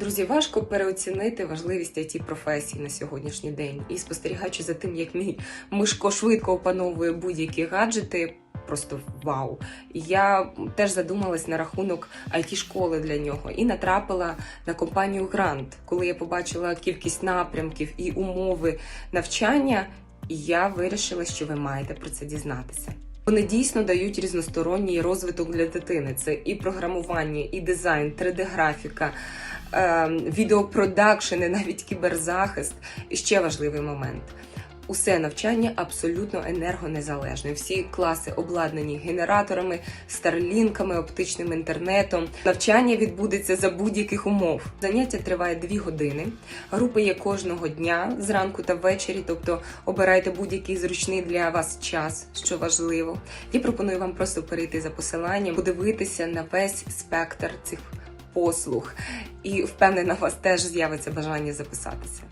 Друзі, важко переоцінити важливість it професії на сьогоднішній день. І спостерігаючи за тим, як мій мишко швидко опановує будь-які гаджети. Просто вау! Я теж задумалась на рахунок it школи для нього і натрапила на компанію Грант, коли я побачила кількість напрямків і умови навчання. І я вирішила, що ви маєте про це дізнатися. Вони дійсно дають різносторонній розвиток для дитини. Це і програмування, і дизайн, 3D-графіка, е, відеопродакшн, навіть кіберзахист. І ще важливий момент. Усе навчання абсолютно енергонезалежне. Всі класи обладнані генераторами, старлінками, оптичним інтернетом. Навчання відбудеться за будь-яких умов. Заняття триває дві години. Групи є кожного дня зранку та ввечері, тобто обирайте будь-який зручний для вас час, що важливо. Я пропоную вам просто перейти за посиланням, подивитися на весь спектр цих послуг, і впевнена, у вас теж з'явиться бажання записатися.